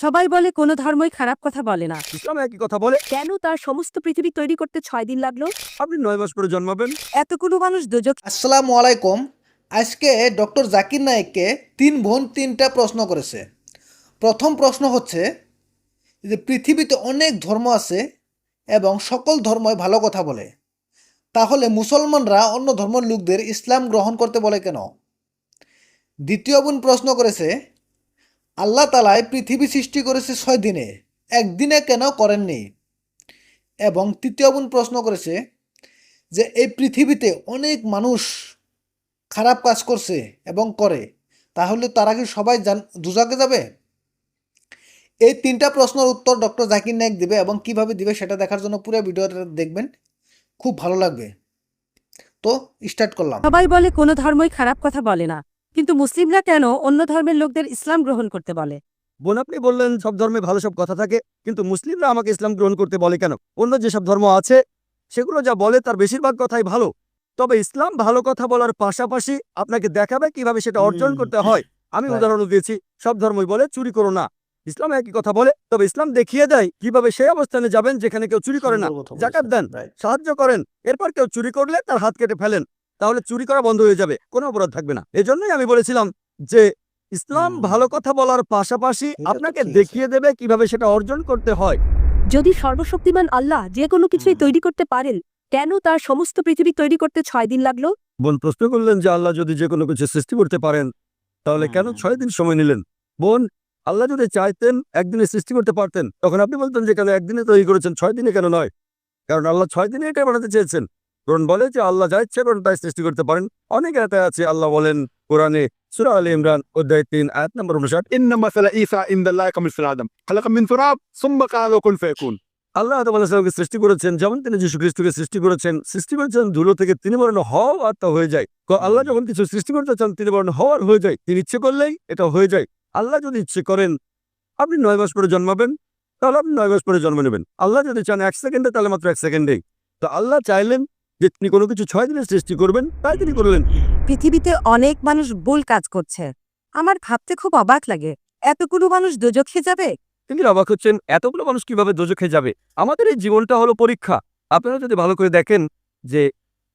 সবাই বলে কোনো ধর্মই খারাপ কথা বলে না। ইসলাম একই কথা বলে। কেন তার সমস্ত পৃথিবী তৈরি করতে ছয় দিন লাগল? আপনি নয় মাস পরে জন্মাবেন। এতগুলো মানুষ দুজক আসসালামু আলাইকুম। আজকে ডক্টর জাকির নায়েককে তিন বোন তিনটা প্রশ্ন করেছে। প্রথম প্রশ্ন হচ্ছে যে পৃথিবীতে অনেক ধর্ম আছে এবং সকল ধর্মই ভালো কথা বলে। তাহলে মুসলমানরা অন্য ধর্মের লোকদের ইসলাম গ্রহণ করতে বলে কেন? দ্বিতীয় বোন প্রশ্ন করেছে আল্লাহ তালায় পৃথিবী সৃষ্টি করেছে ছয় দিনে। একদিনে কেন করেননি? এবং তৃতীয় বোন প্রশ্ন করেছে যে, এই পৃথিবীতে অনেক মানুষ খারাপ কাজ করছে এবং করে, তাহলে তারা কি সবাই জান দুজাকে যাবে? এই তিনটা প্রশ্নের উত্তর ডক্টর জাকির নায়ক দিবে এবং কীভাবে দিবে সেটা দেখার জন্য পুরো ভিডিওটা দেখবেন। খুব ভালো লাগবে। তো স্টার্ট করলাম। সবাই বলে কোনো ধর্মই খারাপ কথা বলে না। কিন্তু মুসলিমরা কেন অন্য ধর্মের লোকদের ইসলাম গ্রহণ করতে বলে? বোন আপনি বললেন সব ধর্মে ভালো সব কথা থাকে কিন্তু মুসলিমরা আমাকে ইসলাম গ্রহণ করতে বলে কেন? অন্য যেসব ধর্ম আছে সেগুলো যা বলে তার বেশিরভাগ কথাই ভালো। তবে ইসলাম ভালো কথা বলার পাশাপাশি আপনাকে দেখাবে কীভাবে সেটা অর্জন করতে হয়। আমি উদাহরণ দিয়েছি সব ধর্মই বলে চুরি করো না। ইসলাম একই কথা বলে তবে ইসলাম দেখিয়ে দেয় কীভাবে সেই অবস্থানে যাবেন যেখানে কেউ চুরি করে না। জাকাত দেন সাহায্য করেন এরপর কেউ চুরি করলে তার হাত কেটে ফেলেন। তাহলে চুরি করা বন্ধ হয়ে যাবে। কোনো অপরাধ থাকবে না। এজন্যই আমি বলেছিলাম যে ইসলাম ভালো কথা বলার পাশাপাশি আপনাকে দেখিয়ে দেবে কীভাবে সেটা অর্জন করতে হয়। যদি সর্বশক্তিমান আল্লাহ যে কোনো কিছুই তৈরি করতে পারেন কেন তার সমস্ত পৃথিবী তৈরি করতে ছয় দিন লাগল? বোন প্রশ্ন করলেন যে আল্লাহ যদি যে কোনো কিছু সৃষ্টি করতে পারেন তাহলে কেন ছয় দিন সময় নিলেন? বোন আল্লাহ যদি চাইতেন একদিনে সৃষ্টি করতে পারতেন তখন আপনি বলতেন যে কেন একদিনে তৈরি করেছেন ছয় দিনে কেন নয়? কারণ আল্লাহ ছয় দিনে এটা বানাতে চেয়েছেন। কোরআন বলে যে আল্লাহ যা ইচ্ছে করেন তাই সৃষ্টি করতে পারেন। অনেক এতে আছে আল্লাহ বলেন কোরআনে সুরা আলী ইমরান অধ্যায় তিন আয়াত নম্বর উনুষা ইন নম্বর উনষাট ইসা ইন্দাল্লাহ কামিল আদম খালাক মিন তুরাব সুম্মা কালা কুল ফায়াকুন। আল্লাহ আদমালামকে সৃষ্টি করেছেন যেমন তিনি যীশু খ্রিস্টকে সৃষ্টি করেছেন সৃষ্টি করেছেন ধুলো থেকে তিনি বরণ হওয়া আর হয়ে যায়। আল্লাহ যখন কিছু সৃষ্টি করতে চান তিনি বরণ হওয়ার হয়ে যায়। তিনি ইচ্ছে করলেই এটা হয়ে যায়। আল্লাহ যদি ইচ্ছে করেন আপনি নয় মাস পরে জন্মাবেন তাহলে আপনি নয় মাস পরে জন্ম নেবেন। আল্লাহ যদি চান এক সেকেন্ডে তাহলে মাত্র এক সেকেন্ডেই। তো আল্লাহ চাইলেন যে তিনি কোনো কিছু ছয় দিনে সৃষ্টি করবেন তাই তিনি করলেন। পৃথিবীতে অনেক মানুষ ভুল কাজ করছে। আমার ভাবতে খুব অবাক লাগে। এতগুলো মানুষ দুজখে যাবে? তিনি অবাক হচ্ছেন এতগুলো মানুষ কীভাবে দোজখে যাবে? আমাদের এই জীবনটা হলো পরীক্ষা। আপনারা যদি ভালো করে দেখেন যে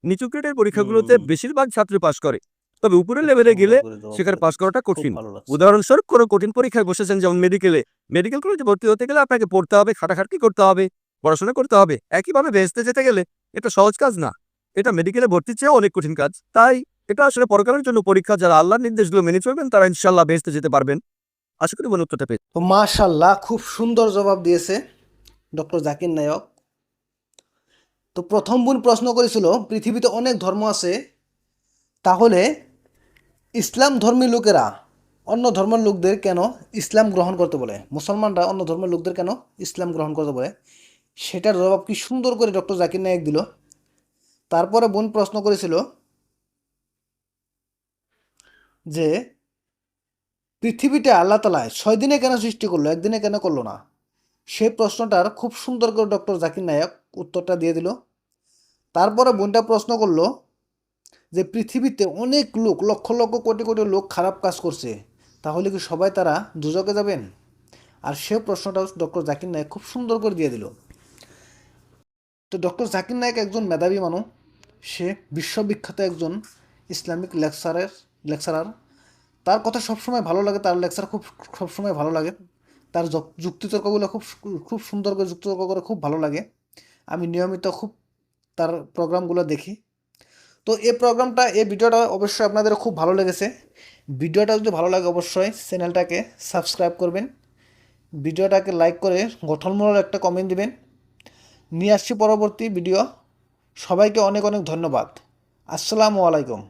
নিচু গ্রেডের পরীক্ষাগুলোতে বেশিরভাগ ছাত্র পাশ করে। তবে উপরের লেভেলে গেলে সেখানে পাশ করাটা কঠিন। উদাহরণস্বরূপ কোনো কঠিন পরীক্ষায় বসেছেন যেমন মেডিকেলে মেডিকেল কলেজে ভর্তি হতে গেলে আপনাকে পড়তে হবে খাটাখাটনি করতে হবে। পড়াশোনা করতে হবে। একইভাবে বেহেস্তে যেতে গেলে এটা সহজ কাজ না। এটা মেডিকেলে ভর্তির চেয়েও অনেক কঠিন কাজ। তাই এটা আসলে পরকালের জন্য পরীক্ষা, যারা আল্লাহর নির্দেশগুলো মেনে চলবেন, তারা ইনশাল্লাহ বেহেস্তে যেতে পারবেন। আশা করি মনে উত্তরটা পেয়ে মাশাল্লাহ খুব সুন্দর জবাব দিয়েছে ডক্টর জাকির নায়ক। তো প্রথম বোন প্রশ্ন করেছিল, পৃথিবীতে অনেক ধর্ম আছে, তাহলে ইসলাম ধর্মী লোকেরা অন্য ধর্মের লোকদের কেন ইসলাম গ্রহণ করতে বলে? মুসলমানরা অন্য ধর্মের লোকদের কেন ইসলাম গ্রহণ করতে বলে? সেটার জবাব কি সুন্দর করে ডক্টর জাকির নায়ক দিল? তারপরে বোন প্রশ্ন করেছিল যে, পৃথিবীটা আল্লাহ তালায় ছয় দিনে কেন সৃষ্টি করল, একদিনে কেন করল না? সেই প্রশ্নটার খুব সুন্দর করে ডক্টর জাকির নায়ক উত্তরটা দিয়ে দিল। তারপরে বোনটা প্রশ্ন করল যে, পৃথিবীতে অনেক লোক, লক্ষ লক্ষ কোটি কোটি লোক খারাপ কাজ করছে, তাহলে কি সবাই তারা দুজকে যাবেন? আর সে প্রশ্নটাও ডক্টর জাকির নায়ক খুব সুন্দর করে দিয়ে দিল। তো ডক্টর জাকির নায়ক একজন মেধাবী মানুষ সে বিশ্ববিখ্যাত একজন ইসলামিক লেকচারের, লেকচারার। তার কথা সবসময় ভালো লাগে, তার লেকচার খুব, সবসময় ভালো লাগে। তার যুক্তিতর্কগুলো খুব খুব সুন্দর করে, যুক্তিতর্ক করে খুব ভালো লাগে। আমি নিয়মিত খুব তার প্রোগ্রামগুলো দেখি। তো এই প্রোগ্রামটা এই ভিডিওটা অবশ্যই আপনাদের খুব ভালো লেগেছে। ভিডিওটা যদি ভালো লাগে অবশ্যই চ্যানেলটাকে সাবস্ক্রাইব করবেন। ভিডিওটাকে লাইক করে গঠনমূলক একটা কমেন্ট দিবেন। নিয়ে আসছি পরবর্তী ভিডিও সবাইকে অনেক অনেক ধন্যবাদ। আসসালামু আলাইকুম।